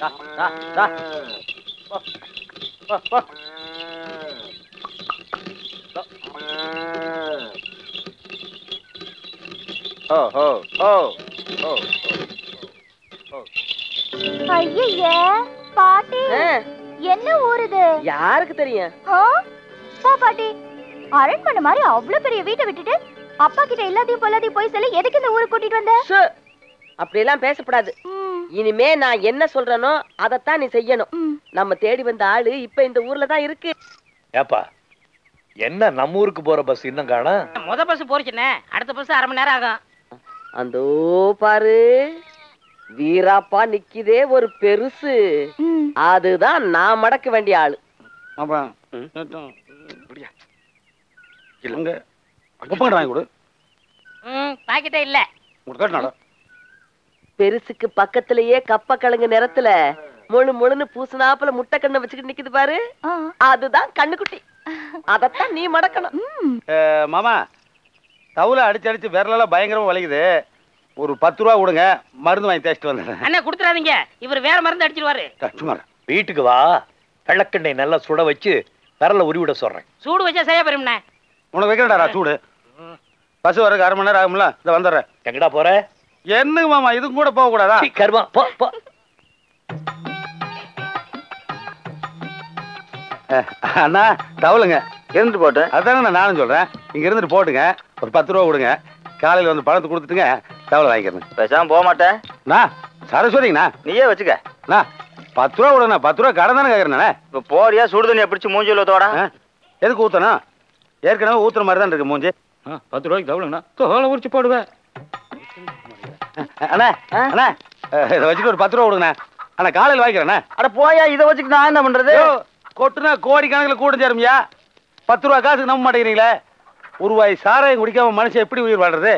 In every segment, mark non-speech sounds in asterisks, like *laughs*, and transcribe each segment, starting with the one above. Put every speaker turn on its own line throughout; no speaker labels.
*laughs* ஐயே பாட்டி. என்ன ஊர் இது
யாருக்கு தெரியும்?
போ பாட்டி. அரண்மனை மாதிரி அவ்வளவு பெரிய வீட்டை விட்டுட்டு அப்பா கிட்ட எல்லாத்தையும் பொல்லாதையும் போய் சொல்லி எதுக்கு இந்த ஊருக்கு கூட்டிட்டு வந்த?
அப்படியெல்லாம் பேசக்கூடாது
ம்,
இனிமே நான் என்ன சொல்றேனோ அதைத்தான் நீ செய்யணும். நம்ம தேடி வந்த ஆளு இப்ப இந்த ஊர்ல தான் இருக்கு.
ஏப்பா என்ன நம்ம ஊருக்கு போற பஸ் இன்னும் காணோம்?
முத பஸ் போச்சுண்ணே அடுத்த பஸ் அரை மணி நேரம் ஆகும்.
அந்தோ பாரு வீராப்பா நிக்குதே ஒரு பெருசு. அதுதான் நான் மடக்க வேண்டிய ஆளு.
குப்பங்கடை வாங்கி கொடு.
ம் பாக்கெட்டே இல்ல.
உங்களுக்கு
பெருசுக்கு பக்கத்திலேயே கப்ப கிழங்கு நிறத்துல முழு முழுன்னு பூசினாப்புல முட்டை கண்ணை வச்சுக்கிட்டு நிக்குது பாரு. அதுதான் கண்ணுக்குட்டி. அதத்தான் நீ மடக்கணும்.
மாமா தவுல அடிச்சு அடிச்சு விரலெல்லாம் பயங்கரமா வலிக்குது. ஒரு பத்து ரூபா கொடுங்க மருந்து வாங்கி தேய்ச்சிட்டு வந்துடுறேன்.
அண்ணா கொடுத்துறாதீங்க இவர் வேற மருந்து அடிச்சிருவாரு.
சும்மா இரு.
வீட்டுக்கு வா. வெள்ளக்கெண்ணெய் நல்லா சுட வச்சு விரல உருவிட சொல்றேன்.
சூடு வச்சா சரியா போயிரும்ண்ணே
உனக்கு வைக்கிறேன்டா சூடு. பஸ் வரக்கு அரை மணி நேரம் ஆகும்ல இந்த வந்துடுறேன்.
எங்கடா போற?
என்னங்க மாமா இதுக்கு கூட போக கூடாதா
கருமா போ போ.
அண்ணா தவளுங்க. இருந்துட்டு போட்டு. அதானே நானும் சொல்றேன். இங்க இருந்துட்டு போட்டுங்க. ஒரு பத்து ரூபா கொடுங்க. காலையில வந்து பணத்தை கொடுத்துட்டுங்க தவளை வாங்கிக்கிறேன்.
பேசாம போக மாட்டேன்.
நான் சரஸ்வதிங்கண்ணா.
நீயே வச்சுக்க.
அண்ணா பத்து ரூபா கொடுங்கண்ணா. பத்து ரூபா கடன் தானே கேட்குறேண்ணே
இப்ப போறியா சுடு தண்ணியை பிடிச்சு மூஞ்சில தோட?
எதுக்கு ஊத்தணும்? ஏற்கனவே ஊத்துற மாதிரி தான் இருக்கு மூஞ்சி.
பத்து ரூபாய்க்கு தவளுங்கண்ணா. தோலை உரிச்சு போடுவேன்.
அண்ணா இதை வச்சுட்டு ஒரு பத்து ரூபா கொடுங்கண்ணா. அண்ணா காலையில் வாங்கிக்கிறேண்ணே.
அட போயா இதை வச்சுட்டு நான் என்ன பண்றது?
கொட்டுனா கோடி கணக்கில் கூட்டம் சேருமியா. பத்து ரூபா காசுக்கு நம்ப மாட்டேங்கிறீங்களே. ஒரு ரூபாய் சாராயம் குடிக்காம மனுஷன் எப்படி உயிர் வாழ்றது?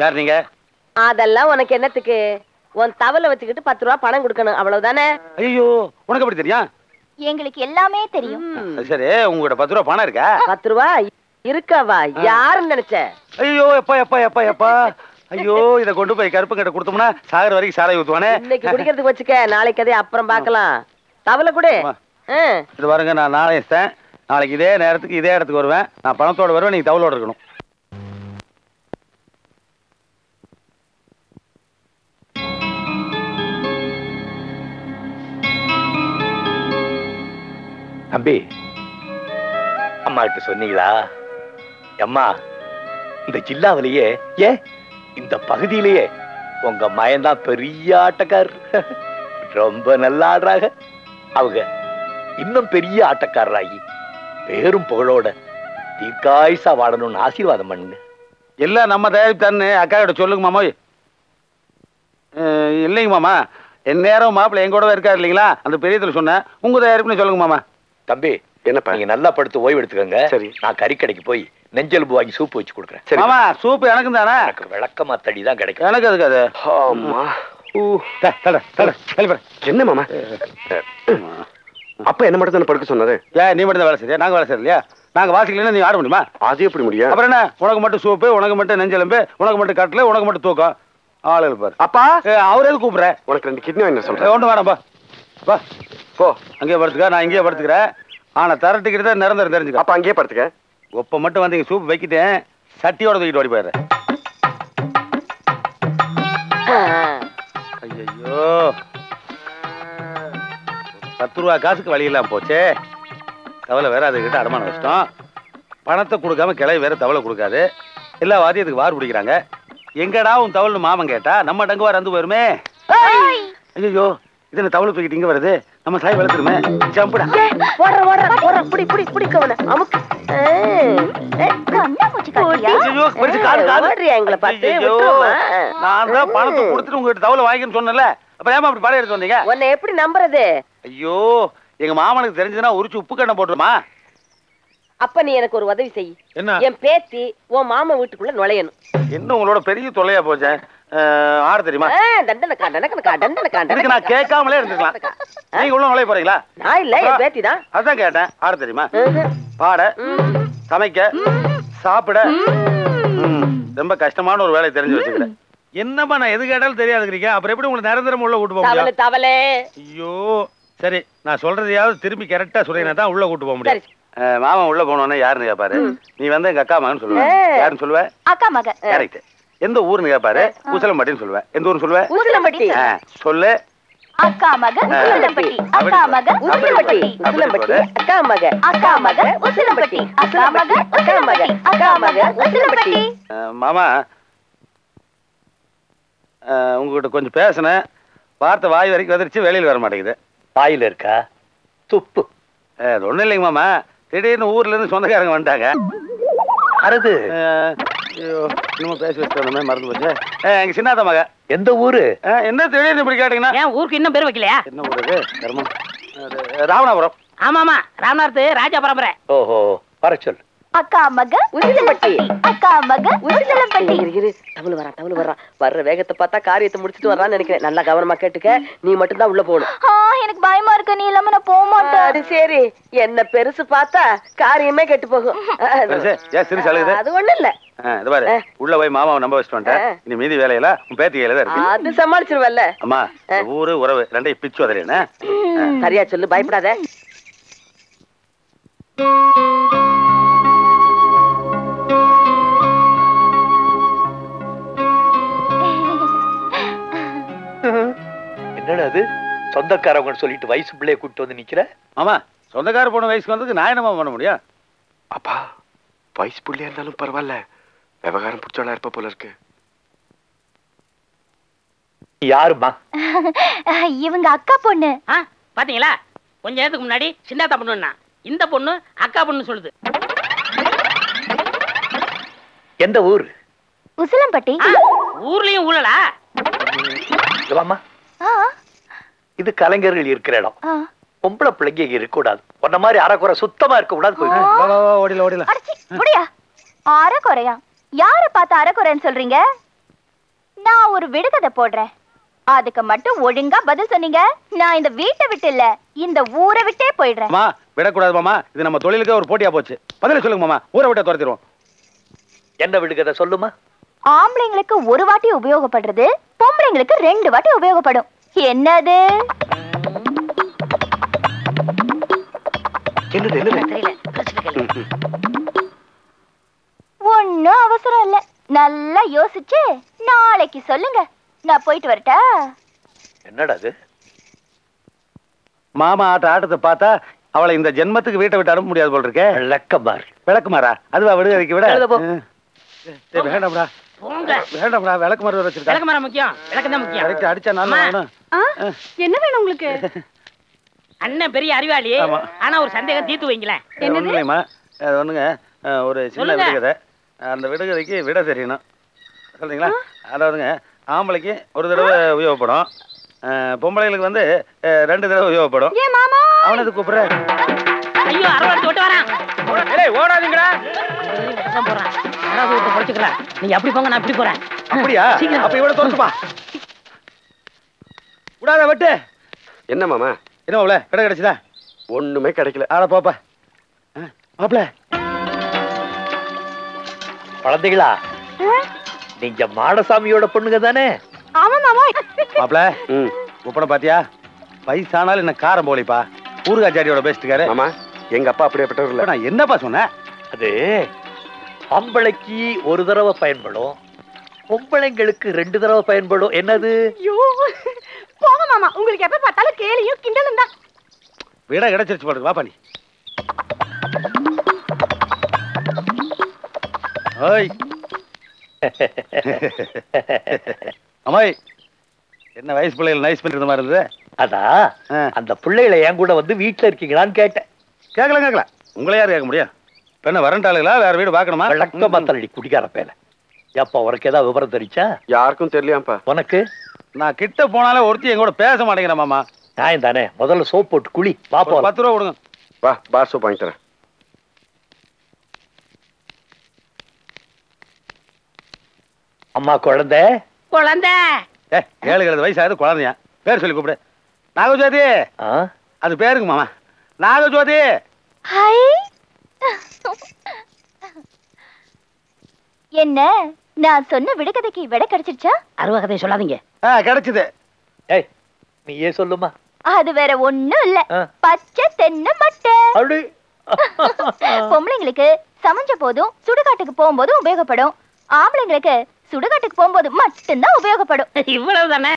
யார் நீங்க?
அதெல்லாம் உனக்கு என்னத்துக்கு? உன் தவலை வச்சுக்கிட்டு பத்து ரூபா பணம் கொடுக்கணும் அவ்வளவுதானே?
ஐயோ உனக்கு எப்படி தெரியும்?
எங்களுக்கு எல்லாமே தெரியும்.
சரி உங்ககிட்ட பத்து ரூபா பணம் இருக்கா?
பத்து ரூபா இருக்கவா? யாருன்னு நினைச்ச?
ஐயோ எப்பா எப்பா எப்பா எப்பா. ஐயோ இதை கொண்டு போய் கருப்பு கிட்ட கொடுத்தோம்னா சாகர வரைக்கும் சாராயம் ஊத்துவானே.
இன்னைக்கு குடிக்கிறதுக்கு வச்சுக்க நாளைக்கு அதே அப்புறம் பார்க்கலாம். தவலை கொடு.
இது பாருங்க நான் நாளை நாளைக்கு இதே நேரத்துக்கு இதே இடத்துக்கு வருவேன். நான் பணத்தோட வருவேன் நீங்க தவளோட இருக்கணும்.
தம்பி. அம்மா கிட்ட சொன்னீங்களா? அம்மா இந்த ஜில்லாவிலேயே ஏ இந்த பகுதியிலேயே உங்க மயன்தான் பெரிய ஆட்டக்கார் ரொம்ப நல்லா ஆடுறாங்க. அவங்க இன்னும் பெரிய ஆட்டக்காரராகி பேரும் புகழோட தீர்க்காயுசா வாடணும்னு ஆசீர்வாதம் பண்ணுங்க
எல்லாம் நம்ம தயாரித்தான்னு அக்கா கிட்ட சொல்லுங்க மாமா. இல்லைங்க மாமா. என் நேரம் மாப்பிள்ளை என் கூடவே இருக்காரு இல்லைங்களா? அந்த பெரியத்தில் சொன்னேன். உங்க தயாரிப்புன்னு சொல்லுங்க மாமா.
தம்பி என்னப்பா? நீங்க நல்லா படுத்து ஓய்வு எடுத்துக்கங்க. சரி. நான் கறிக்கடைக்கு போய் நெஞ்செலும்பு வாங்கி சூப் வச்சு கொடுக்குறேன்.
மாமா சூப்பு எனக்கும் தானே?
எனக்கு விளக்கமா தடி தான் கிடைக்கும்.
எனக்கு அதுக்கு அது?
ஆமா. என்ன மாமா? அப்ப என்ன மட்டும் தானே படுக்க சொன்னது
ஏன் நீ மட்டும் தான் வேலை செய்ய நாங்க வேலை செய்யலையா நாங்க வாசிக்கலன்னா நீ ஆட முடியுமா?
அது எப்படி முடியும்?
அப்புறம் என்ன? உனக்கு மட்டும் சூப்பு உனக்கு மட்டும் நெஞ்செலும்பு உனக்கு மட்டும் கட்டில் உனக்கு மட்டும் தூக்கம். ஆளுகள் பாரு.
அப்பா?
அவர் எது கூப்பிடுற?
உனக்கு ரெண்டு கிட்னி வாங்கி சொல்றேன்.
ஒன்று வேணாம் பா வா
போ.
அங்கேயே படுத்துக்க நான் இங்கேயே படுத்துக்கிறேன். ஆனா தரட்டுக்கிட்டு தான் நிரந்தரம் தெரிஞ்சுக்க.
அப்ப அங்கேயே படுத்துக்க.
ஒப்ப மட்டும் வந்து இங்க சூப் வைக்கிட்டேன் சட்டியோட தூக்கிட்டு ஓடி போயிடுறேன் ஐயோ பத்து ரூபா காசுக்கு வழி இல்லாம போச்சே. தவளை வேற அதுக்கிட்ட அடமானம் வச்சிட்டோம். பணத்தை கொடுக்காம கிளை வேற தவளை கொடுக்காது. எல்லா வாத்தியத்துக்கு வார் பிடிக்கிறாங்க எங்கடா உன் தவள்னு மாமன் கேட்டா நம்ம டங்கு வார் வந்து போயிருமே ஐயோ இது என்ன தவளை தூக்கிட்டு இங்க வருது நம்ம சாய் வளர்த்துருமே. ஜம்புடா.
ஓடுற ஓடுற ஓடுற. புடி புடி புடி கவன அமுக்கு எங்களை பார்த்து?
நான் தான் பணத்தை கொடுத்துட்டு உங்ககிட்ட தவளை வாங்கின்னு சொன்னேன்ல. அப்புறம் ஏமா அப்படி படம் எடுத்து வந்தீங்க?
உன்னை எப்படி நம்புறது?
ஐயோ எங்க மாமனுக்கு தெரிஞ்சதுன்னா உரிச்சு உப்பு கண்ணை போட்டுருமா?
அப்ப நீ எனக்கு ஒரு உதவி செய்.
என்ன?
என் பேத்தி உன் மாமா வீட்டுக்குள்ள நுழையணும்.
என்ன உங்களோட பெரிய தொல்லையா போச்சே? அஹ், ஆட தெரியுமா?
ஆ, தண்டனக்கா தண்டனக்கா தண்டனக்கா
இதுக்கு நான் கேட்காமலே இருந்துக்கலாம் நீங்க உள்ள நுழைய போறீங்களா?
நான் இல்ல என் பேத்தி தான்
அதான் கேட்டேன். ஆட தெரியுமா? பாட சமைக்க சாப்பிட. ரொம்ப கஷ்டமான ஒரு வேலையை தெரிஞ்சு வச்சுக்கிறேன் என்னம்மா நான் எது கேட்டாலும் தெரியாதுக்கிறீங்க அப்புறம் எப்படி உங்களுக்கு நிரந்தரம் உள்ள கூட்டு போக முடியும்?
தவளை.
ஐயோ சரி நான் சொல்றதையாவது திருப்பி கரெக்டா சொல்றீங்கன்னா தான் உள்ள கூட்டு போக முடியும். மாமா உள்ள போனோன்னே யாருன்னு கேட்பாரு நீ வந்து எங்க அக்கா மகன் சொல்லுவேன். யாருன்னு சொல்லுவேன்
அக்கா மக
கரெக்ட் எந்த ஊர்னு கேட்பாரு உசலம்பட்டின்னு சொல்லுவேன் எந்த ஊர்னு சொல்லுவேன்
ஊசலம்பட்டி.
ஆ, சொல்லு.
அக்கா மக உசிலம்பட்டி அக்கா மக உசிலம்பட்டி
உசிலம்பட்டி அக்கா மக
அக்கா மக உசிலம்பட்டி அக்கா மக உசிலம்பட்டி அக்கா மக உசிலம்பட்டி
அஹ், மாமா. உங்ககிட்ட கொஞ்சம் பேசினேன். வார்த்தை வாய் வரைக்கும் வந்துருச்சு வெளியில் வர மாட்டேங்குது.
வாயில இருக்கா? துப்பு.
அது ஒன்றும் இல்லைங்க மாமா. திடீர்னு ஊர்ல இருந்து சொந்தக்காரங்க வந்துட்டாங்க. ஐயோ இன்னும் பேசி மறந்து போச்சு. எங்க சின்னாத மக.
எந்த ஊரு?
என்ன திடீர்னு இப்படி கேட்டீங்கன்னா?
ஏன் ஊருக்கு இன்னும் பேர் வைக்கலையா?
என்ன ஊர் கர்மம் அது, ராமநாதபுரம்
ஆமாமா ராமநாத் ராஜா பரம்பரை.
ஓஹோ வர சொல்.
அக்கா மக உசிலம்பட்டி. அக்கா மக உசிலம்பட்டி.
இரு, இரு, தமிழ் வரான் தமிழ் வரான் வர்ற வேகத்தை பார்த்தா காரியத்தை முடிச்சிட்டு வர்றான்னு நினைக்கிறேன். நல்லா கவனமா கேட்டுக்க. நீ மட்டும் தான் உள்ள போகணும்.
ஆ எனக்கு பயமா இருக்கு. நீ இல்லாம நான் போக மாட்டேன்.
சரி. என்ன பெருசு பார்த்தா காரியமே கெட்டு போகும்? *laughs* அது ஒண்ணும் இல்ல.
இது பாரு. உள்ள போய் மாமாவை நம்ப வச்சுட்டு வந்துட்டேன். இனி மீதி வேலையெல்லாம் உன் பேத்தி கையில தான் இருக்கு.
அது சமாளிச்சிருவல்ல
அம்மா ஊரு உறவு ரெண்டையும் பிச்சு வதறேன்னு
சரியா சொல்லு பயப்படாத.
என்னடா அது? சொந்தக்காரவங்க சொல்லிட்டு வயசு பிள்ளைய கூட்டு வந்து நிக்கிற?
மாமா சொந்தக்கார பொண்ணு வயசுக்கு வந்ததுக்கு நான் என்னமா பண்ண முடியும்?
அப்பா வயசு புள்ளியா இருந்தாலும் பரவாயில்ல. விவகாரம் பிடிச்சவளா இருப்ப போல இருக்கு.
யாருமா *laughs*
இவங்க அக்கா பொண்ணு.
பாத்தீங்களா? கொஞ்ச நேரத்துக்கு முன்னாடி சின்னாத்தா பொண்ணுன்னா. இந்த பொண்ணு அக்கா பொண்ணு சொல்லுது.
எந்த ஊர்?
உசிலம்பட்டி.
ஊர்லயும் ஊழலா?
வாமா
ஆ,
இது கலைஞர்கள் இருக்கிற இடம். பொம்பளை பிள்ளைங்க இங்க இருக்க கூடாது. உன்ன மாதிரி அறக்குறை சுத்தமா இருக்க கூடாது
ஓடில ஓடில
முடியா? அரைக்குறையா யார பார்த்து அரைக்குறைன்னு சொல்றீங்க? நான் ஒரு விடுகதை போடுறேன். அதுக்கு மட்டும் ஒழுங்கா பதில் சொன்னீங்க. நான் இந்த வீட்டை விட்டு இல்ல இந்த ஊரை விட்டே போயிடுறேன்.
மாமா விடக்கூடாது மாமா. இது நம்ம தொழிலுக்கு ஒரு போட்டியா போச்சு. பதில சொல்லுங்க மாமா. ஊரை விட்ட துரத்திடுவோம்.
என்ன விடுகதை சொல்லுமா?
ஆம்பளைங்களுக்கு ஒரு வாட்டி உபயோகப்படுறது பொம்பளைங்களுக்கு ரெண்டு வாட்டி உபயோகப்படும். என்னது?
என்னது என்னது?
தெரியல யோசிச்சுட்டு கேளு.
ஒன்னும் அவசரம் இல்ல. நல்லா யோசிச்சு நாளைக்கு சொல்லுங்க. நான் போயிட்டு வரட்டா?
என்னடா அது?
மாமா ஆட்ட ஆட்டத்தை பார்த்தா அவளை இந்த ஜென்மத்துக்கு வீட்டை விட்டு அனுப்ப முடியாது போல் இருக்கே.
விளக்கமாறு?
விளக்குமாரா அதுவா விடுதலைக்கு விட? வேண்டாம்டா.
போங்க
வேண்டாம்டா விளக்கு மாதிரி வச்சிருக்கா
விளக்கு மரம் முக்கியம். விளக்கம் தான் முக்கியம்.
கரெக்ட் அடிச்சா. வேணும்
என்ன வேணும் உங்களுக்கு?
அண்ணன் பெரிய அறிவாளி. ஆனா ஒரு சந்தேகம் தீர்த்து வைங்களேன்.
ஒன்றும் இல்லைம்மா. அது ஒண்ணுங்க. ஒரு சின்ன. விடுகதை. அந்த விடுகதைக்கு விட தெரியணும். சொல்றீங்களா? அதாவதுங்க ஆம்பளைக்கு ஒரு தடவை உபயோகப்படும். அஹ், பொம்பளைங்களுக்கு வந்து ரெண்டு தடவை உபயோகப்படும்.
ஏ மாமா?
அவனை எதுக்கு கூப்பிடுற?
ஐயோ அரவணைச்சு விட்டு வரான்.
ஓடாதீங்கடா.
போடுறான். யாராவது ஒருத்தர் குறைச்சுக்கலாம் நீங்க அப்படி போங்க நான் இப்படி போறேன்.
அப்படியா. அப்ப இவ்வளவு தோத்துப்பா. விடாத வெட்டு.
என்ன மாமா?
என்ன மாப்ள விட கிடைச்சதா?
ஒண்ணுமே கிடைக்கல.
ஆட போப்பா மாப்பிள.
குழந்தைகளா நீங்க மாடசாமியோட பொண்ணுங்க தானே?
ஆமா மாமா.
மாப்பிள
ம்.
உப்பனை பாத்தியா? வயசானாலும் என்ன காரம் போலிப்பா. ஊருகாச்சாரியோட பேசிட்டுக்காரு
மாமா எங்க அப்பா அப்படியேப்பட்டவர் இல்ல.
நான் என்னப்பா சொன்னேன்?
அது ஆம்பளைக்கு ஒரு தடவை பயன்படும் பொம்பளைங்களுக்கு ரெண்டு தடவை பயன்படும். என்னது?
ஐயோ போங்க மாமா. உங்களுக்கு எப்ப பார்த்தாலும் கேலியும் கிண்டலும் தான்.
விட கிடைச்சிருச்சு போடுறது வாப்பா நீ. ஓய். அம்மாய் என்ன வயசு பிள்ளைகள் நைஸ் பண்றது மாதிரி இருந்தது
அதா
ஆ.
அந்த பிள்ளைகளை என் கூட வந்து வீட்டுல இருக்கீங்களான்னு கேட்டேன்.
கேட்கல கேட்கல உங்களை யார் கேட்க முடியும்? என்ன வரண்டாளுங்களா வேற வீடு பார்க்கணுமா?
விளக்கமா தள்ளி குடிக்கார பேல. ஏப்பா உனக்கு ஏதாவது விவரம் தெரிச்சா
யாருக்கும் தெரியலையாப்பா
உனக்கு?
நான் கிட்ட போனாலே ஒருத்தி என் கூட பேச மாட்டேங்கிறேன் மாமா.
நியாயம் தானே முதல்ல சோப் போட்டு குளி
ஒரு
பாப்போம்
பத்து ரூபா கொடுங்க.
வா பார் சோப் வாங்கி தரேன்.
அம்மா குழந்தை?
குழந்தை.
ஏ ஏழு எழுபது வயசு ஆகுது குழந்தையா? பேர் சொல்லி கூப்பிடு. நாகஜோதி?
ஆ?
அது பேருங்க மாமா. நாகஜோதி?
ஹை என்ன? நான் சொன்ன விடுகதைக்கு விடை கிடைச்சிருச்சா?
அருவா கதையை சொல்லாதீங்க.
ஆ கிடைச்சது.
ஏய் நீ ஏன் சொல்லுமா?
அது வேற ஒண்ணும் இல்ல. பச்சை தென்னை மட்டை. *laughs* பொம்பளைங்களுக்கு சமைஞ்ச போதும் சுடுகாட்டுக்கு போகும்போதும் உபயோகப்படும். ஆம்பளைங்களுக்கு சுடுகாட்டுக்கு போகும்போது மட்டும்தான் உபயோகப்படும். *laughs*
இவ்வளவு தானே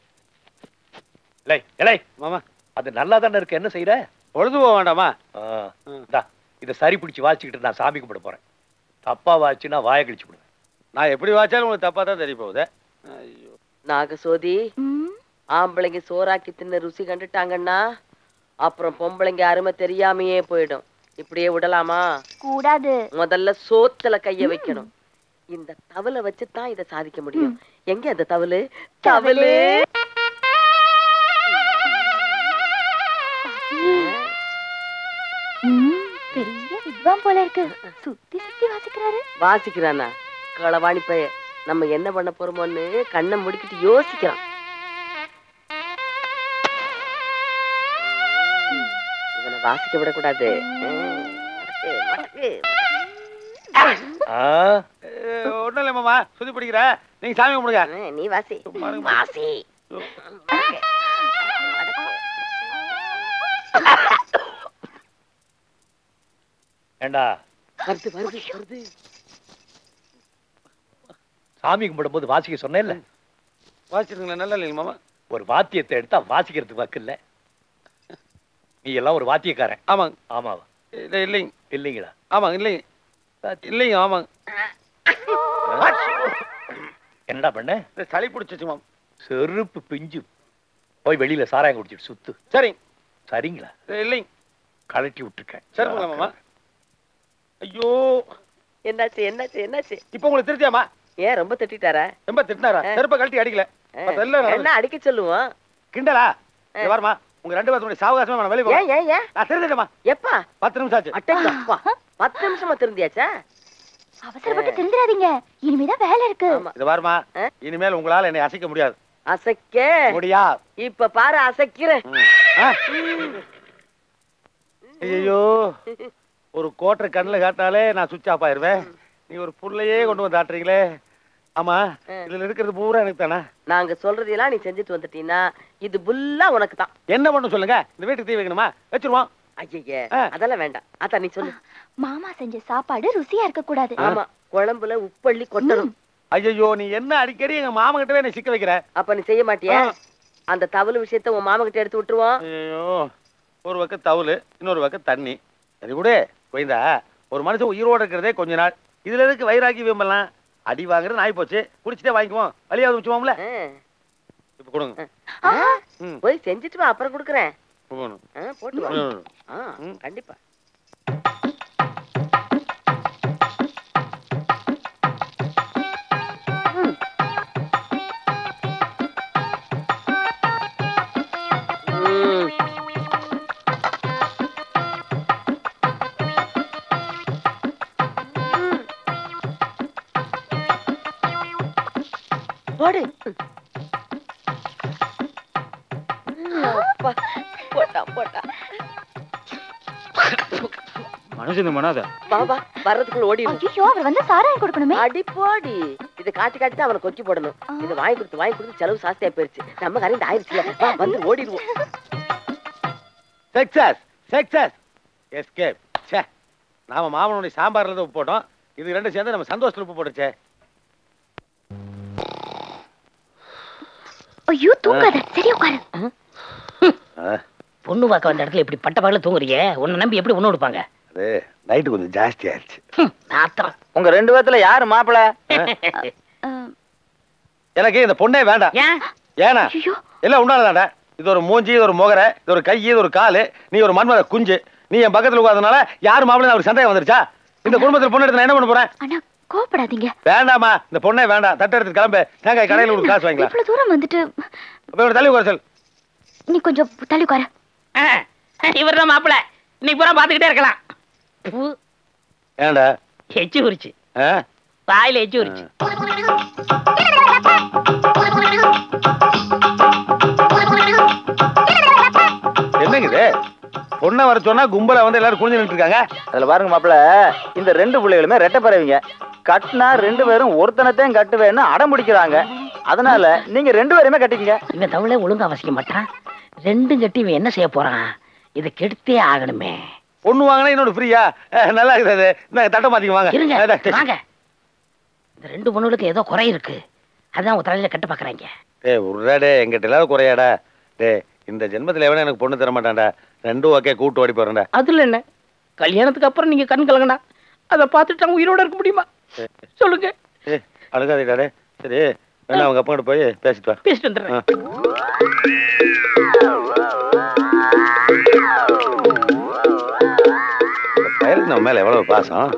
மாமா.
அது நல்லா தானே இருக்கு. என்ன செய்யற
பொழுது போக வேண்டாமா
இதை சரி பிடிச்சி வாசிக்கிட்டு நான் சாமி கும்பிட போறேன். தப்பா வாச்சுன்னா வாயை கழிச்சு விடுவேன்
நான் எப்படி வாச்சாலும் உங்களுக்கு தப்பா தான் தெரிய போகுது. ஐயோ.
நாகசோதி ஆம்பளைங்க சோறாக்கி தின்னு ருசி கண்டுட்டாங்கன்னா அப்புறம் பொம்பளைங்க அருமை தெரியாமையே போயிடும். இப்படியே விடலாமா?
கூடாது.
முதல்ல சோத்துல கைய வைக்கணும். இந்த தவலை வச்சு தான் இதை சாதிக்க முடியும். எங்க அந்த தவளு? தவளு.
பெரிய வித்வான் போல இருக்கு. சுத்தி சுத்தி வாசிக்கிறாரு.
வாசிக்கிறானா? களவாணி பைய நம்ம என்ன பண்ண போறோமோன்னு கண்ணை முடிக்கிட்டு யோசிக்கிறான். இவனை வாசிக்க விடக்கூடாது. ம், மடக்கு, மடக்கு.
ஆ,
ஒன்றும் இல்லை மாமா சுத்தி பிடிக்கிற. நீங்க சாமி கும்பிடுங்க.
நீ வாசி. வாசி.
ஏண்டா?
வருது வருது வருது.
சாமி கும்பிடும்போது வாசிக்க சொன்னேன்ல.
வாசிச்சிருங்களேன் நல்லா இல்லைங்க மாமா.
ஒரு வாத்தியத்தை எடுத்தா வாசிக்கிறதுக்கு வாக்கு இல்ல. நீ எல்லாம் ஒரு வாத்தியக்காரன்.
ஆமாங்க.
ஆமாவா?
இல்லை இல்லைங்க.
இல்லைங்களா?
ஆமாங்க இல்லைங்க. இல்லைங்க ஆமாங்க.
என்னடா பண்ண?
சளி பிடிச்சிச்சு மாமா.
செருப்பு பிஞ்சு. போய் வெளியில சாராயம் குடிச்சிட்டு சுத்து.
சரிங்க.
சரிங்களா?
இல்லைங்க.
கழட்டி விட்டுருக்கேன்.
சரிங்களா மாமா. ஐயோ.
என்னாச்சு என்னாச்சு என்னாச்சு?
இப்போ உங்களுக்கு திருத்தியாமா
ஏன் ரொம்ப திட்டாரா
ரொம்ப திட்டினாரா? செருப்பை கழட்டி அடிக்கல.
என்ன அடிக்க சொல்லுவோம்?
கிண்டலா? இங்க வரமா உங்க ரெண்டு பேர்த்துடைய சாவகாசமா நான் வெளியே
ஏன் ஏன் ஏன்?
நான் தெரிஞ்சிட்டேமா
எப்பா?
பத்து நிமிஷம் ஆச்சு.
அட்டப்பா பத்து நிமிஷமா திருந்தியாச்சா?
அவசரப்பட்டு திருந்துறாதீங்க இனிமேதான் வேலை இருக்கு.
ஆமா.
இது பாருமா
ஆ?
இனிமேல் உங்களால என்னை அசைக்க முடியாது.
அசைக்க?
முடியா
இப்ப பாரு அசைக்கிறேன்
ஐயோ ஒரு கோட்டரை கண்ணுல காட்டினாலே நான் சுவிட்ச் ஆஃப் ஆயிருவேன். நீ ஒரு புள்ளையே கொண்டு வந்து ஆட்டுறீங்களே. ஆமா. இதுல இருக்கிறது பூரா எனக்கு தானே?
நாங்க சொல்றதெல்லாம் நீ செஞ்சுட்டு வந்துட்டீன்னா இது புல்லா உனக்கு தான்
என்ன பண்ண சொல்லுங்க? இந்த வீட்டுக்கு தீ வைக்கணுமா? வச்சிருவோம்.
ஐய. அதெல்லாம் வேண்டாம். அதான் நீ சொல்லு.
மாமா செஞ்ச சாப்பாடு ருசியா இருக்க கூடாது
ஆமா குழம்புல உப்பள்ளி கொட்டணும்.
ஐயோ நீ என்ன அடிக்கடி எங்க மாமா கிட்டவே என்னை சிக்க வைக்கிற?
அப்ப நீ செய்ய மாட்டியா. அந்த தவளு விஷயத்த உன் மாமா கிட்ட எடுத்து விட்டுருவோம்.
ஐயோ ஒரு பக்கம் தவுலு இன்னொரு பக்கம் தண்ணி. அது கூட கோயந்தா ஒரு மனுஷன் உயிரோட இருக்கிறதே கொஞ்ச நாள். இதுல எதுக்கு வைராக்கி விரும்பலாம் அடி வாங்குறது நாய் போச்சு. குடிச்சிட்டே வாங்கிக்குவோம். வழியாவது வச்சுவோம்ல. இப்ப கொடுங்க.
போய் செஞ்சுட்டு அப்புறம் கொடுக்குறேன். போட்டு. கண்டிப்பா. பாபா வர்றதுக்குள்ள ஓடிடும்
ஐயோ அவர் வந்து சாராயம் கொடுக்கணுமே.
அடி போடி. இதை காட்டி காட்டி தான் அவனை கொக்கி போடணும். இதை வாங்கி கொடுத்து வாங்கி கொடுத்து செலவு ஜாஸ்தியா போயிருச்சு. நம்ம கரைந்து ஆயிடுச்சுல வா, வந்து ஓடிடுவோம்.
சக்சஸ் சக்சஸ் எஸ்கேப் ச்சே நாம மாமனுடைய சாம்பார்ல தான் உப்பு போட்டோம். இது ரெண்டும் சேர்ந்து நம்ம சந்தோஷத்துல உப்பு போட்டுச்சே
ஐயோ தூங்காத. சரி உட்காரு.
பொண்ணு பார்க்க வந்த இடத்துல இப்படி பட்ட பகல தூங்குறியே? உன்னை நம்பி எப்படி ஒண்ணு கொடுப்பாங்க
அது. நைட்டு கொஞ்சம் ஜாஸ்தி ஆயிடுச்சு.
உங்க ரெண்டு பேத்துல யாரு மாப்பிள? *laughs*
எனக்கு இந்த பொண்ணே வேண்டாம்.
ஏன்?
ஏனா
ஐயோ.
எல்லாம் உண்டானதாடா இது ஒரு மூஞ்சி இது ஒரு முகரை இது ஒரு கை இது ஒரு காலு நீ ஒரு மன்மத குஞ்சு. நீ என் பக்கத்துல உட்கார்ந்தனால யார் மாப்பிள்ளை அவருக்கு சந்தேகம் வந்துருச்சா? இந்த குடும்பத்துல பொண்ணு எடுத்து நான் என்ன பண்ண போறேன்?
அண்ணா கோவப்படாதீங்க.
வேண்டாமா இந்த பொண்ணே வேண்டாம். தட்டு எடுத்து கிளம்பு. தேங்காய் கடையில் ஒரு காசு வாங்கிக்கலாம்.
இவ்வளவு தூரம் வந்துட்டு
அப்ப தள்ளி உட்கார சொல்
நீ கொஞ்சம் தள்ளி உட்காரு.
இவர் தான் மாப்பிள. இன்னைக்கு பூரா பாத்துக்கிட்டே இருக்கலாம்.
ஏன்டா
எச்சு
ஆ?
வாயில எச்சு உரிச்சு.
என்னங்க இது பொண்ணை வர சொன்னா கும்பல வந்து எல்லாரும் குனிஞ்சு இருக்காங்க
அதுல பாருங்க மாப்பிள இந்த ரெண்டு பிள்ளைகளுமே ரெட்டை பறவைங்க. கட்டினா ரெண்டு பேரும் ஒருத்தனத்தையும் கட்டுவேன்னு அடம் பிடிக்கிறாங்க. அதனால நீங்க ரெண்டு பேருமே கட்டிக்கங்க.
இவன் தமிழே ஒழுங்கா வசிக்க மாட்டான். ரெண்டும் கட்டி இவன் என்ன செய்ய போறான்? இதை கெடுத்தே ஆகணுமே.
ஒண்ணு வாங்கினா இன்னொன்று ஃப்ரீயா நல்லா இருக்குது அது. இந்தாங்க, தட்டை மாத்திக்க வாங்க.
வாங்க. இந்த ரெண்டு பொண்ணுகளுக்கு ஏதோ குறை இருக்கு. அதான் உங்க தலையில கட்ட பாக்குறாங்க.
டேய் உருடா டே எங்கிட்ட இல்லாத குறையாடா. டேய் இந்த ஜென்மத்துல எவனும் எனக்கு பொண்ணு தர மாட்டான்டா. ரெண்டும் ஓகே கூட்டு ஓடி போறேன்டா.
அதுல என்ன? கல்யாணத்துக்கு அப்புறம் நீங்க கண் கலங்கனா அதை பார்த்துட்டு அவங்க உயிரோட இருக்க முடியுமா? சொல்லுங்க.
ஏய் அழுகாதீடா டே சரி வேணா அவங்க அப்பா போய் பேசிட்டு வா.
பேசிட்டு வந்துடுறேன்.
நம்ம மேல எவ்வளவு பாசம்?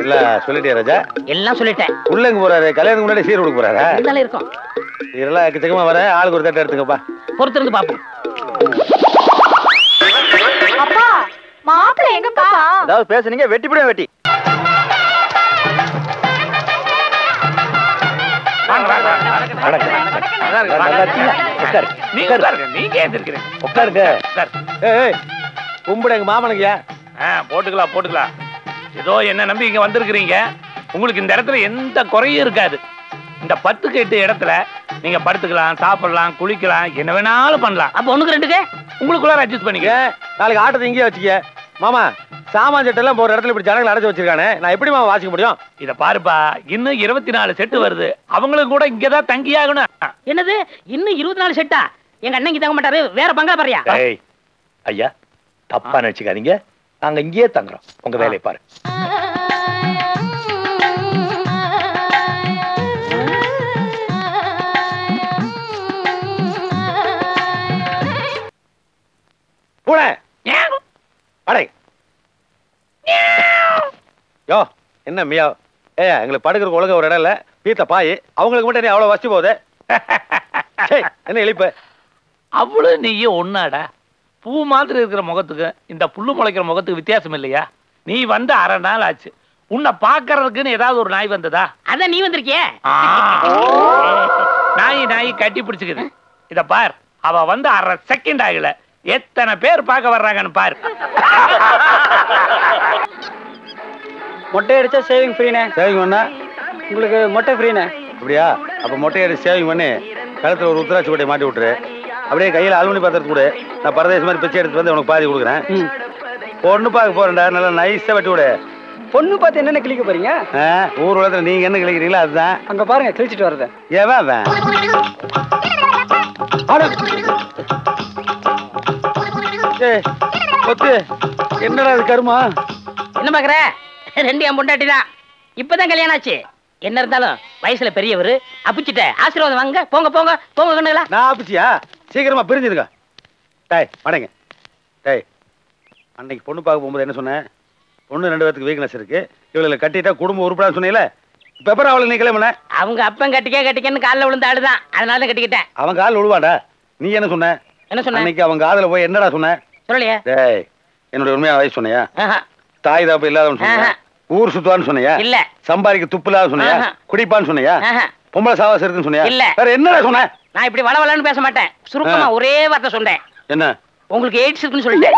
இல்ல சொல்லிட்டியா ராஜா?
எல்லாம் சொல்லிட்டேன்.
உள்ள எங்க போறாரு? கல்யாணத்துக்கு முன்னாடி சீர் கொடுக்க போறாரா?
இருந்தாலும் இருக்கும்.
இதெல்லாம் எக்கச்சக்கமா வர ஆளுக்கு ஒரு தட்டை எடுத்துக்கப்பா.
பொறுத்திருந்து பாப்போம்
அப்பா மாப்பிள்ளை எங்கப்பா?
ஏதாவது பேசுனீங்க வெட்டி பிடிவேன் வெட்டி.
நீங்க உட்காருங்க. நீங்க ஏந்திருக்கிறீங்க
உட்காருங்க. கும்பிடு எங்க மாமனுக்குயா
ஆ போட்டுக்கலாம் போட்டுக்கலாம். ஏதோ என்ன நம்பி இங்க வந்திருக்கிறீங்க? உங்களுக்கு இந்த இடத்துல எந்த குறையும் இருக்காது. இந்த பத்துக்கு எட்டு இடத்துல நீங்க படுத்துக்கலாம் சாப்பிடலாம் குளிக்கலாம் என்ன வேணாலும் பண்ணலாம்.
அப்ப ஒண்ணுக்கு ரெண்டுக்கு?
உங்களுக்குள்ள அட்ஜஸ்ட் பண்ணிக்க
நாளைக்கு ஆட்டத்தை இங்கேயே வச்சுக்க. மாமா சாமான் சட்டெல்லாம் போற இடத்துல இப்படி ஜனங்களை அடைச்சு வச்சிருக்கானே. நான் எப்படி மாமா வாசிக்க முடியும்?
இத பாருப்பா இன்னும் இருபத்தி நாலு செட்டு வருது. அவங்களுக்கு கூட இங்கதான் தங்கியாகணும்
என்னது? இன்னும் இருபத்தி நாலு செட்டா? எங்க அண்ணன் தங்க மாட்டாரு வேற பங்களா பாரியா.
ஐயா தப்பா நினைச்சுக்காதீங்க. நாங்க இங்கேயே தங்குறோம். உங்க வேலையை பாரு
யோ என்ன மியா? ஏ எங்களுக்கு படுக்கிறதுக்கு ஒழுங்க ஒரு இடம் இல்ல. வீட்டுல பாய் அவங்களுக்கு மட்டும் நீ அவ்வளவு வச்சு போகுது. *laughs* என்ன இழிப்பு?
அவ்வளவு நீயும் ஒன்னாடா பூ மாதிரி இருக்கிற முகத்துக்கு இந்த புல்லு முளைக்கிற முகத்துக்கு வித்தியாசம் இல்லையா? நீ வந்து அரை நாள் ஆச்சு. உன்னை பாக்குறதுக்குன்னு ஏதாவது ஒரு நாய் வந்ததா?
அதான் நீ வந்திருக்கியே.
நாய் நாய் கட்டி பிடிச்சுக்குது. இத பார் அவ வந்து அரை செகண்ட் ஆகல. எத்தனை பேர் பார்க்க வர்றாங்கன்னு பாரு.
மொட்டை அடிச்சா சேவிங் ஃப்ரீனே
சேவிங் பண்ணா?
உங்களுக்கு மொட்டை ஃப்ரீனே
அப்படியா? அப்ப மொட்டை அடிச்சு சேவிங் பண்ணி கழுத்துல ஒரு உத்தராட்சி கொட்டையை மாட்டி விட்டுரு. அப்படியே கையில அலுமினி பாத்திரத்து கொடு நான் பரதேச மாதிரி பிச்சை எடுத்து வந்து உனக்கு பாதி கொடுக்குறேன். பொண்ணு பார்க்க போறேன்டா நல்லா நைஸா வெட்டி விடு.
பொண்ணு பார்த்து என்னென்ன கிளிக்க போறீங்க?
ஊர் உலகத்துல நீங்க என்ன கிளிக்கிறீங்களோ அதுதான்.
அங்க பாருங்க கிழிச்சிட்டு வரத
ஏவன் அவன்? கொத்து என்னடா இது கருமா?
என்ன பாக்குற? ரெண்டு என் பொண்டாட்டி தான் இப்பதான் கல்யாணம் ஆச்சு. என்ன இருந்தாலும் வயசுல பெரியவர் அப்பிச்சிட்ட. ஆசீர்வாதம் வாங்க. போங்க போங்க. போங்க கண்ணுங்களா
நான் ஆப்பிச்சியா சீக்கிரமா பிரிஞ்சிருக்க டேய் மடங்க. டேய் அன்னைக்கு பொண்ணு பார்க்க போகும்போது என்ன சொன்னேன்? பொண்ணு ரெண்டு பேத்துக்கு வீக்னஸ் இருக்கு. இவளை கட்டிட்டா குடும்பம் உருப்படான்னு சொன்னீங்களே இப்ப எப்பறம் அவளுக்கு நீ கிளம்புன?
அவங்க அப்பன் கட்டிக்க கட்டிக்கன்னு காலில் விழுந்த ஆளுதான். அதனால தான் கட்டிக்கிட்டேன்.
அவன் கால் விழுவாடா நீ என்ன சொன்ன?
என்ன சொன்ன?
அன்னைக்கு அவன் காதுல போய் என்னடா சொன்ன?
சொல்லலையே.
டேய் என்னோட உண்மையான வயசு சொன்னியா. தாய் தாப்பு இல்லாதவன் சொன்னியா. ஊர் சுத்துவான்னு சொன்னியா?
இல்ல.
சம்பாதிக்க துப்பு இல்லாத சொன்னியா. குடிப்பான்னு சொன்னியா. பொம்பளை சாவாசம் இருக்குன்னு சொன்னியா?
இல்ல.
வேற என்னடா சொன்ன?
நான் இப்படி வள வளன்னு பேச மாட்டேன். சுருக்கமா. ஒரே வார்த்தை சொன்னேன்.
என்ன?
உங்களுக்கு எய்ட்ஸ் இருக்குன்னு சொல்லிட்டேன்.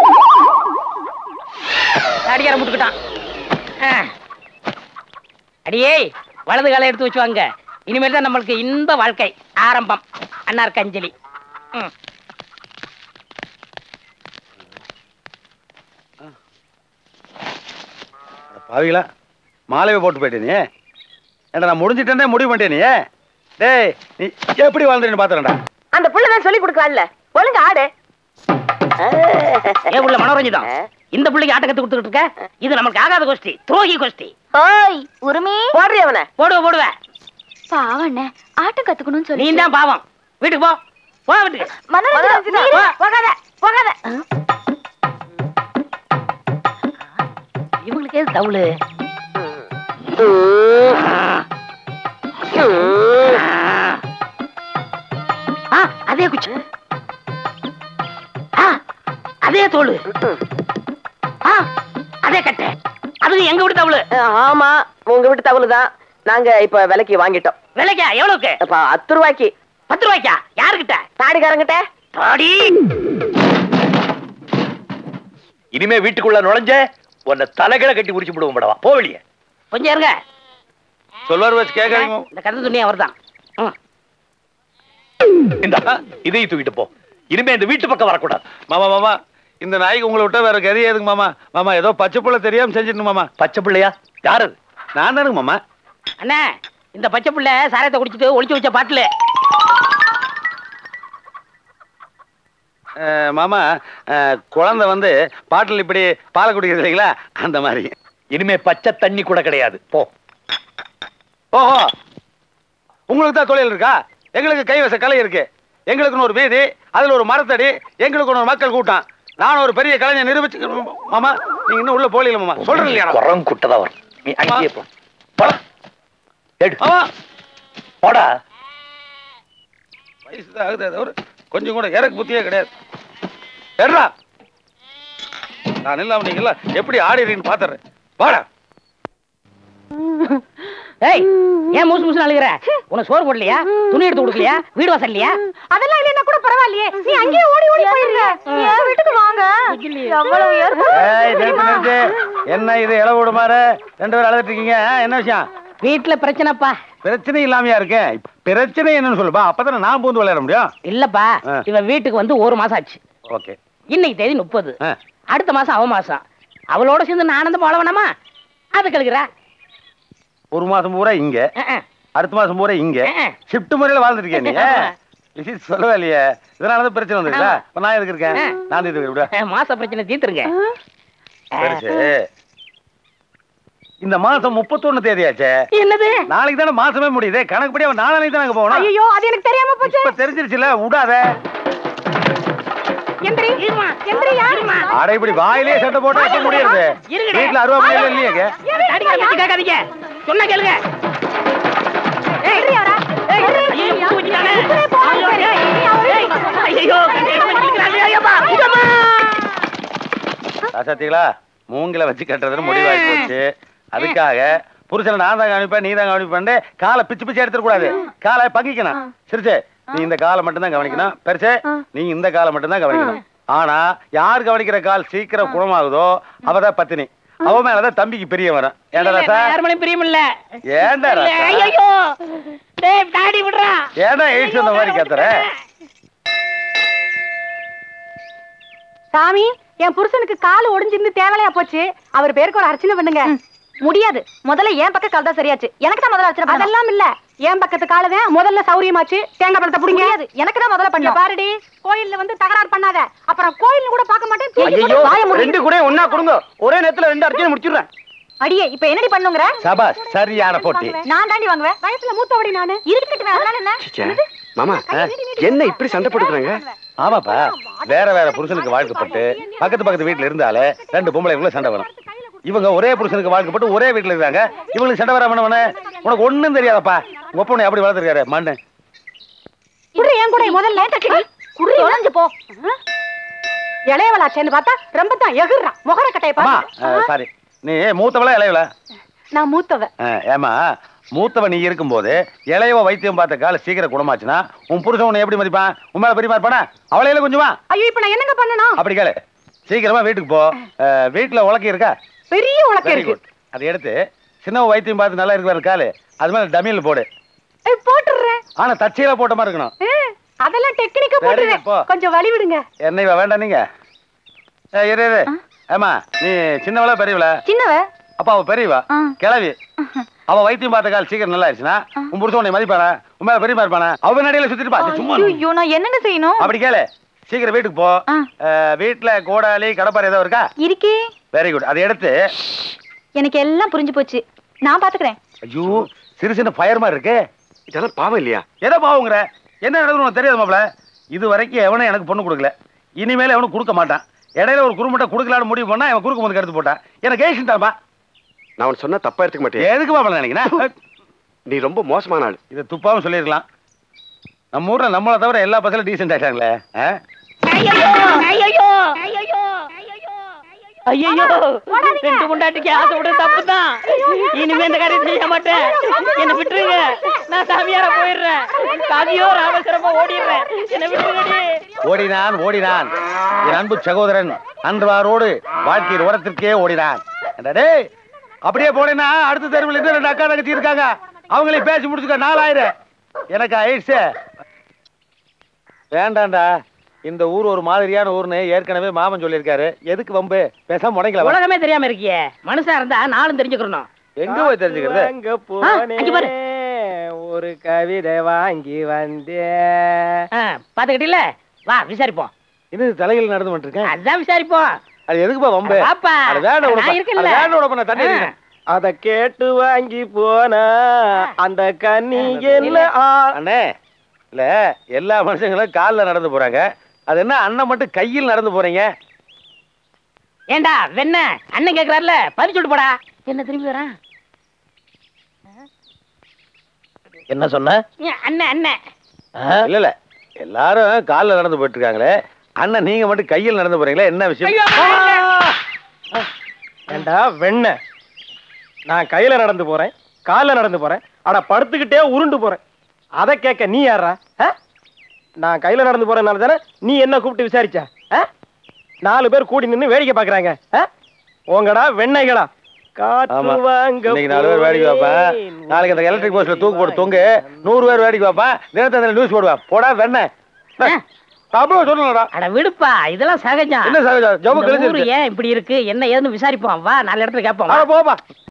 அடியார முட்டுக்கிட்டான். அடியே வலது காலை எடுத்து வச்சு வாங்க இனிமேல் தான் நம்மளுக்கு இன்ப வாழ்க்கை ஆரம்பம். ம்.
அட பாவிகளா? மாலையை போட்டு போயிட்டே நீ ஏன்டா நான் முடிஞ்சிட்டேனே முடிவு பண்ணிட்டே நீ டேய் நீ எப்படி வாழ்ந்துன்னு பாத்துறேன்டா.
அந்த புள்ளதான் சொல்லி கொடுக்கலாம்ல ஒழுங்கு ஆடு.
ஏன் உள்ள மனோரஞ்சிதம் இந்த பிள்ளைக்கு ஆட்டம் கத்து கொடுத்துட்டு இருக்க? இது நமக்கு ஆகாத கோஷ்டி துரோகி கோஷ்டி.
ஓய் உரிமை.
போடுறி அவனை.
போடுவ போடுவ.
பாவம் அண்ணே ஆட்டம் கத்துக்கணும்னு
நீ
சொல்லி
தான் பாவம். வீட்டுக்கு போ. போ வீட்டுக்கு.
மனோரஞ்சிதா,
போ,
நீ-
போகாத போகாத. இவங்களுக்கு எது தவுளு அதே குச்சி. ஆ, அதே தோளு. ஆ, அதே கட்டை. அது எங்க வீட்டு தவுளு?
ஆமா உங்க வீட்டு தவறு தான் நாங்க இப்ப விலைக்கு வாங்கிட்டோம்.
விலைக்கா? எவ்வளவுக்கு?
பத்து ரூபாய்க்கு.
பத்து ரூபாய்க்கா? யாருக்கிட்ட
தாடிக்காரங்கிட்ட.
தாடி.
இனிமே வீட்டுக்குள்ள நுழைஞ்ச
உன்னை தலைகளை கட்டி குடிச்சு விடுவோம் படவா போவலிய
கொஞ்சம் இருங்க.
சொல்வார் வச்சு கேட்காதீங்க.
இந்த கதை துணி அவர் தான்
இந்த இதையும் தூக்கிட்டு போ. இனிமே இந்த வீட்டு பக்கம் வரக்கூடாது.
மாமா மாமா இந்த நாய்க்கு உங்களை விட்டா வேற கதி எதுக்கு மாமா? மாமா ஏதோ பச்சை புள்ள தெரியாம செஞ்சிட்டு மாமா.
பச்சை பிள்ளையா? யாரு அது?
நான் தானுங்க மாமா.
அண்ணா இந்த பச்சை புள்ள சாரத்தை குடிச்சிட்டு ஒளிச்சு வச்ச பாட்டில்.
மாமா குழந்தை வந்து பாட்டில் இப்படி பாலை குடிக்கிறது இல்லைங்களா? அந்த மாதிரி.
இனிமே பச்சை தண்ணி கூட கிடையாது. போ.
ஓஹோ. உங்களுக்கு தான் தொழில் இருக்கா? எங்களுக்கு கைவச கலை இருக்கு. எங்களுக்குன்னு ஒரு வீதி அதுல ஒரு மரத்தடி எங்களுக்கு ஒரு மக்கள் கூட்டம். நான் ஒரு பெரிய கலைஞர் நிரூபிச்சு மாமா. நீங்க இன்னும் உள்ள போகல மாமா. சொல்றேன் இல்லையா?
குரம் குட்டதான் வரும். நீ அங்கேயே போ. போடா. எடு.
மாமா
போடா.
வயசு தான் ஆகுது கொஞ்சம் கூட இறக்கு புத்தியே கிடையாது. ஏறா நான் இல்லாம நீங்க எப்படி ஆடிடுறீங்கன்னு பாத்துறேன். வாடா.
ஏய் ஏன் மூசு மூசு அழுகிற? உனக்கு சோறு போடலையா? துணி எடுத்து கொடுக்கலையா? வீடு வாசல் இல்லையா?
அதெல்லாம் இல்லைன்னா கூட பரவாயில்லையே. நீ அங்கேயே ஓடி ஓடி போயிருங்க. என் வீட்டுக்கு வாங்க.
என்ன இது இளவு விடுமாறு ரெண்டு பேரும் அழுதுட்டு இருக்கீங்க. என்ன விஷயம்?
வீட்டுல பிரச்சனைப்பா.
பிரச்சனை இல்லாமையா இருக்கேன்? பிரச்சனை என்னன்னு சொல்லுப்பா அப்பதானே நான் பூந்து விளையாட முடியும்.
இல்லப்பா. இவன் வீட்டுக்கு வந்து ஒரு மாசம் ஆச்சு.
ஓகே.
இன்னைக்கு தேதி முப்பது. அடுத்த மாசம் அவ மாசம் அவளோட சேர்ந்து நான் ஆனந்தம் வாழ வேணாமா? அது கழுகுறா
ஒரு மாசம் பூரா இங்க. அடுத்த மாசம் பூரா இங்க. ஷிஃப்ட் முறையில வாழ்ந்துட்டு இருக்கேன் நீ. விஷயம் சொல்லவே இல்லையே. இதனால தான் பிரச்சனை வந்துருக்கா நான் எதுக்கு இருக்கேன்? நான் இது விட.
மாச பிரச்சனை தீர்த்துருங்க.
இந்த மாசம் முப்பத்தொன்னு தேதியாச்சே.
என்னது?
நாளைக்கு தானே மாசமே முடியுது. கணக்குப்படி அவன் நாளைக்கு தான் அங்க போகணும்
ஐயோ அது எனக்கு தெரியாம போச்சு.
இப்ப தெரிஞ்சிருச்சுல விடாத. அட இப்படி வாயிலே சட்டை போட்டு வைக்க முடியாது
இருங்கடே.
வீட்டுல அருவா முடியல இல்லையே
அடிக்கிற பத்தி கேட்காதீங்க சொன்னா கேளுங்க.
ராசாத்திகளா மூங்கில வச்சு கட்டுறதுன்னு முடிவாகி போச்சு. அதுக்காக புருஷனை நான் தான் கவனிப்பேன் நீ தான் கவனிப்பேன் காலை பிச்சு பிச்சு எடுத்துட கூடாது காலை பங்கிக்கணும். சிரிச்சே நீ இந்த காலை மட்டும் தான் கவனிக்கணும் பெருசே நீ இந்த காலை மட்டும் தான் கவனிக்கணும். ஆனா யார் கவனிக்கிற கால் சீக்கிரம் குணமாகுதோ அவதான் பத்தினி. அவ மேலதான் தம்பிக்கு பெரிய வரும். ஏண்டா ராசா?
பிரியம் இல்ல.
ஏண்டா
ஐயோ டேய் தாடி விடுறா.
ஏண்டா எயிட்ஸ் அந்த மாதிரி கத்துற
சாமி என் புருஷனுக்கு கால் ஒடிஞ்சிருந்து தேவையா போச்சு. அவர் பேருக்கு ஒரு அர்ச்சனை பண்ணுங்க. முடியாது. முதல்ல என் பக்க கால் தான் சரியாச்சு. எனக்கு தான் முதல்ல அர்ச்சனை அதெல்லாம் இல்ல. என் பக்கத்து கால தான்? முதல்ல சௌரியமாச்சு. தேங்காய் பழத்தை புடிங்க. எனக்கு தான் முதல்ல பண்ண பாருடி. கோயில்ல வந்து தகராறு பண்ணாத. அப்புறம் கோயில் கூட பார்க்க மாட்டேன்.
ரெண்டு கூட ஒன்னா கொடுங்க. ஒரே நேரத்துல ரெண்டு அர்ச்சனை முடிச்சிடுறேன்.
அடியே இப்ப என்னடி பண்ணுங்கற?
சபாஸ் சரியான போட்டி.
நான் தாண்டி வாங்குவேன். வயசுல மூத்தவடி நானு. இருக்கட்டும் அதனால என்ன?
மாமா என்ன இப்படி சண்டை போட்டுக்கிறாங்க?
ஆமாப்பா. வேற வேற புருஷனுக்கு வாழ்க்கப்பட்டு பக்கத்து பக்கத்து வீட்டுல இருந்தாலே ரெண்டு பொம்பளைக்குள்ள சண்டை வரும். இவங்க ஒரே புருஷனுக்கு வாழ்க்கப்பட்டு ஒரே வீட்டுல இருக்காங்க. இவங்களுக்கு சண்டை வராம என்ன உனக்கு ஒண்ணும் தெரியாதப்பா. ஒப்பனை எப்படி வளர்த்துருக்காரு? மண்ணு.
குடு என் கூட முதல்ல குடு போ. இளையவளாச்சேன்னு பார்த்தா ரொம்ப தான் எகுறான் முகர கட்டைய பாரு
சாரி நீ மூத்தவளா இளையவளா?
நான் மூத்தவ.
ஆ, ஏம்மா மூத்தவ நீ இருக்கும்போது இளையவ வைத்தியம் பார்த்த கால சீக்கிரம் குணமாச்சுன்னா உன் புருஷன் உன்னை எப்படி மதிப்பான்? உன் மேல பெரிய இருப்பானா? அவளையில கொஞ்சமா
ஐயோ இப்ப நான் என்னங்க பண்ணணும்?
அப்படி கேளு. சீக்கிரமா வீட்டுக்கு போ. வீட்டுல உலக்கி இருக்கா?
பெரிய உலக்கம் இருக்கு.
அதை எடுத்து சின்ன வைத்தியம் பார்த்து நல்லா இருக்கிற காலு. அது மேல டமியில் போடு.
ஏய், போட்டுடுறேன்.
ஆனா தச்சையில போட்ட மாதிரி இருக்கணும்.
அதெல்லாம் டெக்னிக்கா
Very good,
போட்டுடுறேன்.
போ.
கொஞ்சம் வழி விடுங்க
என்ன இவ வேண்டாம் நீங்க. இரு இரு. ஏமா நீ சின்னவளா பெரியவளா?
சின்னவ?
அப்ப அவ பெரியவா? கிளவி அவ வைத்தியம் பார்த்த கால் சீக்கிரம் நல்லா ஆயிடுச்சுன்னா உன் புருஷன் உன்னை மதிப்பானா? உன் மேல பெரியமா இருப்பானா? அவ நடையில சுத்திட்டு பா சும்மா.
ஐயோ நான் என்னங்க செய்யணும்?
அப்படி கேளு. சீக்கிரம் வீட்டுக்கு போ. வீட்டுல கோடாலி கடப்பாறை ஏதோ இருக்கா?
இருக்கே.
வெரி குட் அதை எடுத்து
எனக்கு எல்லாம் புரிஞ்சு போச்சு. நான் பாத்துக்கிறேன்.
ஐயோ சிறு சின்ன ஃபயர் மாதிரி இருக்கு.
இதெல்லாம் பாவம் இல்லையா?
எதை பாவுங்கிற? என்ன உனக்கு தெரியாது மாப்ள இது வரைக்கும் எவனும் எனக்கு பொண்ணு கொடுக்கல. இனிமேல் எவனும் கொடுக்க மாட்டான். இடையில ஒரு குறும்பட்டை கொடுக்கலான்னு முடிவு பண்ணா அவன் குறுக்கு வந்து எடுத்து போட்டான். எனக்கு ஏசிட்டாப்பா
நான் உன் சொன்னா தப்பா எடுத்துக்க மாட்டேன்
எதுக்கு மாப்பிள நினைக்கிறேன்
நீ ரொம்ப மோசமான ஆள்.
இதை துப்பாவும் சொல்லியிருக்கலாம். நம்ம ஊர்ல நம்மளை தவிர எல்லா பசங்களும் டீசென்ட் ஆயிட்டாங்களே ஆ?
ஐயோ ரெண்டு முண்டாட்டிக்கு ஆசை விட தப்பு தான் இனிமே இந்த காரியம் செய்ய மாட்டேன். என்ன விட்டுருங்க. நான் சாமியார போயிடுறேன். காதியோ ராமேஸ்வரமா ஓடிடுறேன். என்ன விட்டுருங்கடி.
ஓடினான் ஓடினான். என் அன்பு சகோதரன் அன்றாரோடு வாழ்க்கையின் ஓரத்திற்கே ஓடினான். அப்படியே போனேன்னா அடுத்த தெருவில் இருந்து ரெண்டு அக்கா தங்கச்சி இருக்காங்க. அவங்களையும் பேசி முடிச்சுக்க நாலாயிரம். எனக்கு ஆயிடுச்சு. வேண்டாம்டா. இந்த ஊர் ஒரு மாதிரியான ஊர்னு ஏற்கனவே மாமன் சொல்லியிருக்காரு. எதுக்கு வம்பு? பேசாம முடங்கல.
உலகமே தெரியாம இருக்கியே. மனுஷா இருந்தா நாளும் தெரிஞ்சுக்கணும்
எங்க போய் தெரிஞ்சுக்கிறது?
பாரு.
போனேன். ஒரு கவிதை வாங்கி வந்தேன்
பாத்துக்கிட்டீல வா விசாரிப்போம்.
இன்னும் தலையில் நடந்து வந்துருக்கேன்
அதான் விசாரிப்போம்.
அது எதுக்குப்பா வம்பு? வேண்டாம் உனப்பா, நான் தண்ணி.
அத கேட்டு வாங்கி போனா அந்த கன்னி என்ன
அண்ணே இல்ல எல்லா மனுஷங்களும் கால்ல நடந்து போறாங்க. அது என்ன அண்ணன் மட்டும் கையில் நடந்து போறீங்க?
ஏண்டா வெண்ண? அண்ணன் கேக்குறாருல பதில் சொல்லிட்டு போடா. என்ன திரும்பி வரேன்?
என்ன சொன்ன?
அண்ணன் அண்ணன்
இல்ல இல்ல எல்லாரும் கால்ல நடந்து போயிட்டு இருக்காங்களே அண்ணன் நீங்க மட்டும் கையில் நடந்து போறீங்களா என்ன விஷயம்?
ஏண்டா வெண்ண? நான் கையில நடந்து போறேன் கால்ல நடந்து போறேன் அட படுத்துக்கிட்டே உருண்டு போறேன். அத கேட்க நீ யாரா? நான் கையில நடந்து போறேனால தானே நீ என்ன கூப்பிட்டு விசாரிச்ச? நாலு பேர் கூடி நின்னு வேடிக்கை பாக்குறாங்க. ஆ? போங்கடா வெண்ணைகளா
நாளைக்கு அந்த எலக்ட்ரிக் போஸ்ட்ல தூக்கு போட்டு தூங்கு. நூறு பேர் வேடிக்கை வைப்பேன் தினத்தந்திர நியூஸ் போடுவேன் போடா வெண்ண தமிழ் சொல்லணும்டா
அட விடுப்பா இதெல்லாம் சகஜம்.
என்ன சகஜம்? கிழிஞ்சிருச்சு.
ஏன் இப்படி இருக்கு? என்ன ஏதுன்னு விசாரிப்போம். வா நாலு இடத்துல கேட்போம்.
போப்பா.